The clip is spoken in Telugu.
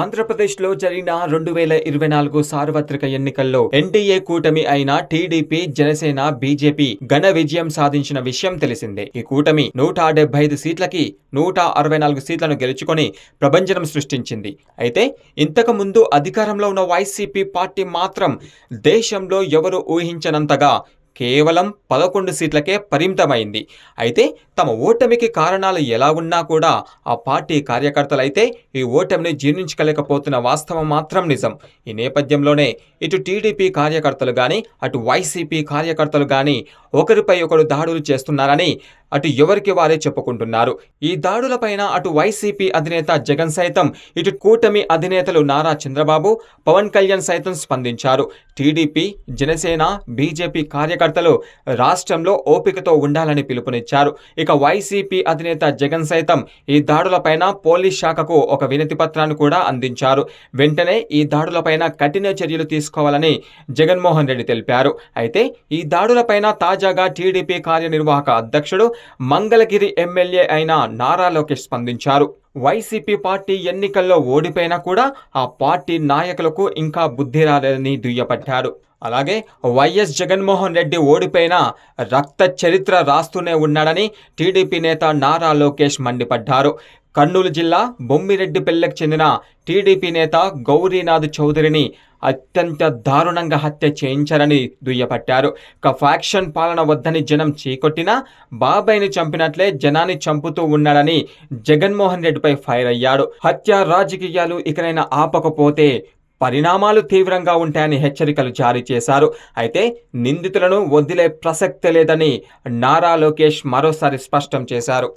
ఆంధ్రప్రదేశ్లో జరిగిన రెండు వేల ఇరవై నాలుగు సార్వత్రిక ఎన్నికల్లో ఎన్డీఏ కూటమి అయిన టీడీపీ జనసేన బీజేపీ ఘన విజయం సాధించిన విషయం తెలిసిందే. ఈ కూటమి నూట డెబ్బై ఐదు సీట్లకి నూట అరవై నాలుగు సీట్లను గెలుచుకొని ప్రభంజనం సృష్టించింది. అయితే ఇంతకు ముందు అధికారంలో ఉన్న వైసీపీ పార్టీ మాత్రం దేశంలో ఎవరు ఊహించనంతగా కేవలం పదకొండు సీట్లకే పరిమితమైంది. అయితే తమ ఓటమికి కారణాలు ఎలా ఉన్నా కూడా ఆ పార్టీ కార్యకర్తలైతే ఈ ఓటమిని జీర్ణించుకోలేకపోతున్న వాస్తవం మాత్రం నిజం. ఈ నేపథ్యంలోనే ఇటు టీడీపీ కార్యకర్తలు కానీ అటు వైసీపీ కార్యకర్తలు కానీ ఒకరిపై ఒకరు దాడులు చేస్తున్నారని అటు ఎవరికి వారే చెప్పుకుంటున్నారు. ఈ దాడులపైన అటు వైసీపీ అధినేత జగన్ సైతం ఇటు కూటమి అధినేతలు నారా చంద్రబాబు పవన్ కళ్యాణ్ సైతం స్పందించారు. టీడీపీ జనసేన బీజేపీ కార్యకర్తలు రాష్ట్రంలో ఓపికతో ఉండాలని పిలుపునిచ్చారు. ఇక వైసీపీ అధినేత జగన్ సైతం ఈ దాడులపైన పోలీస్ శాఖకు ఒక వినతి పత్రాన్ని కూడా అందించారు. వెంటనే ఈ దాడులపైన కఠిన చర్యలు తీసుకోవాలని జగన్మోహన్ రెడ్డి తెలిపారు. అయితే ఈ దాడులపైన తాజాగా టీడీపీ కార్యనిర్వాహక అధ్యక్షుడు మంగళగిరి ఎమ్మెల్యే అయిన నారా లోకేష్ స్పందించారు. వైసీపీ పార్టీ ఎన్నికల్లో ఓడిపోయినా కూడా ఆ పార్టీ నాయకులకు ఇంకా బుద్ధి రాలేదని దుయ్యపట్టారు అలాగే వైఎస్ జగన్మోహన్ రెడ్డి ఓడిపోయినా రక్త చరిత్ర రాస్తూనే ఉన్నాడని టీడీపీ నేత నారా లోకేష్ మండిపడ్డారు. కర్నూలు జిల్లా బొమ్మిరెడ్డిపల్లెకు చెందిన టీడీపీ నేత గౌరీనాథ్ చౌదరిని అత్యంత దారుణంగా హత్య చేయించారని దుయ్యపట్టారు. ఒక ఫ్యాక్షన్ పాలన వద్దని జనం చీకొట్టినా బాబాయ్ని చంపినట్లే జనాన్ని చంపుతూ ఉన్నాడని జగన్మోహన్ రెడ్డిపై ఫైర్ అయ్యాడు. హత్య రాజకీయాలు ఇకనైనా ఆపకపోతే పరిణామాలు తీవ్రంగా ఉంటాయని హెచ్చరికలు జారీ చేశారు. అయితే నిందితులను వదిలే ప్రసక్తి లేదని నారా లోకేష్ మరోసారి స్పష్టం చేశారు.